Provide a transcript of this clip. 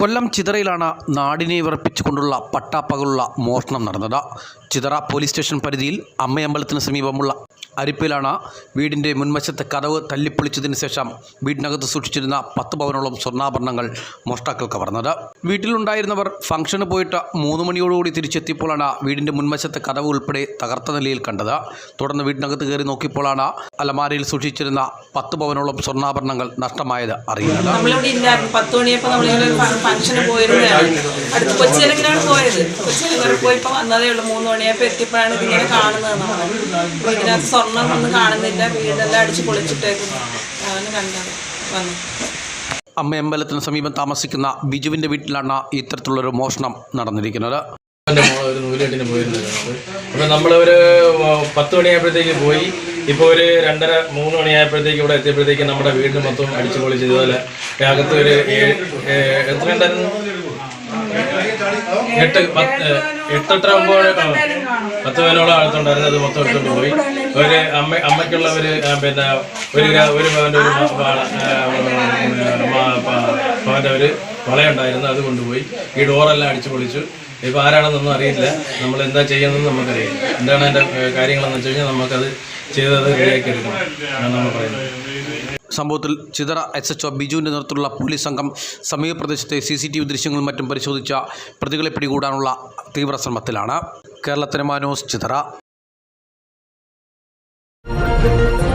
കൊല്ലം ചിതറയിലാണ് നാടിനെ വിറപ്പിച്ചുകൊണ്ടുള്ള പട്ടാപ്പകലുള്ള മോഷണം നടന്നത്. ചിതറ പോലീസ് സ്റ്റേഷൻ പരിധിയിൽ അമ്മയമ്പലത്തിന് സമീപമുള്ള അരിപ്പിലാണ് വീടിന്റെ മുൻവശത്തെ കതവ് തല്ലിപ്പൊളിച്ചതിന് ശേഷം വീടിനകത്ത് സൂക്ഷിച്ചിരുന്ന പത്ത് പവനോളം സ്വർണാഭരണങ്ങൾ മോഷ്ടാക്കൾ കവർന്നത്. വീട്ടിലുണ്ടായിരുന്നവർ ഫംഗ്ഷന് പോയിട്ട് മൂന്ന് മണിയോടുകൂടി തിരിച്ചെത്തിയപ്പോഴാണ് വീടിന്റെ മുൻവശത്തെ കതവ് ഉൾപ്പെടെ തകർത്ത നിലയിൽ കണ്ടത്. തുടർന്ന് വീടിനകത്ത് കയറി നോക്കിയപ്പോഴാണ് അലമാരയിൽ സൂക്ഷിച്ചിരുന്ന പത്ത് പവനോളം സ്വർണാഭരണങ്ങൾ നഷ്ടമായത് അറിയുന്നത്. നമ്മളിവിടെ ഇല്ലായിരുന്നു. ഉള്ളൂ. സ്വർണം ഒന്നും കാണുന്നില്ല. വീടെല്ലാം അടിച്ച് പൊളിച്ചിട്ടേക്കുന്നു. അങ്ങനെ കണ്ടത് വന്നു. അമ്മയമ്പലത്തിന് സമീപം താമസിക്കുന്ന ബിജുവിന്റെ വീട്ടിലാണ് ഇത്തരത്തിലുള്ളൊരു മോഷണം നടന്നിരിക്കുന്നത്. എന്റെ മോളെ ഒരു നൂലുകെട്ടിന് പോയിരുന്നത് അപ്പോൾ നമ്മളൊരു പത്ത് മണിയായപ്പോഴത്തേക്ക് പോയി. ഇപ്പോൾ ഒരു രണ്ടര മൂന്ന് മണിയായപ്പോഴത്തേക്ക് ഇവിടെ എത്തിയപ്പോഴത്തേക്ക് നമ്മുടെ വീടിന് മൊത്തം അടിച്ചു പൊളിച്ച് ഇതുപോലെ അകത്ത് ഒരു എത്ര ഉണ്ടായിരുന്നു എട്ട് പത്ത് എട്ടെട്ടര ഒമ്പത് പത്ത് പേരോളം അകത്തുണ്ടായിരുന്നു. അത് മൊത്തം എടുത്തുകൊണ്ട് പോയി. ഒരു അമ്മ അമ്മയ്ക്കുള്ള ഒരു പിന്നെ ഒരു ഒരു പവന്റെ ഒരു പവന്റെ ഒരു വളയുണ്ടായിരുന്നു അത് കൊണ്ടുപോയി. ഈ ഡോറെല്ലാം അടിച്ചു പൊളിച്ചു. ഇപ്പോൾ ആരാണെന്നൊന്നും അറിയില്ല. നമ്മൾ എന്താ ചെയ്യുന്നതെന്ന് നമുക്കറിയില്ല. എന്താണ് അതിന്റെ കാര്യങ്ങളെന്ന് വെച്ച് കഴിഞ്ഞാൽ നമുക്കത് ചെയ്തത് റെഡിയാക്കി എടുക്കണം. നമ്മൾ പറയുന്നത്. സംഭവത്തിൽ ചിതറ എസ് എച്ച് ഒ ബിജുവിന്റെ നേതൃത്വത്തിലുള്ള പോലീസ് സംഘം സമീപ പ്രദേശത്തെ സി സി ടി വി ദൃശ്യങ്ങളും മറ്റും പരിശോധിച്ച പ്രതികളെ പിടികൂടാനുള്ള തീവ്രശ്രമത്തിലാണ് തീവ്ര ശ്രമത്തിലാണ്. കേരളത്തിന് thank you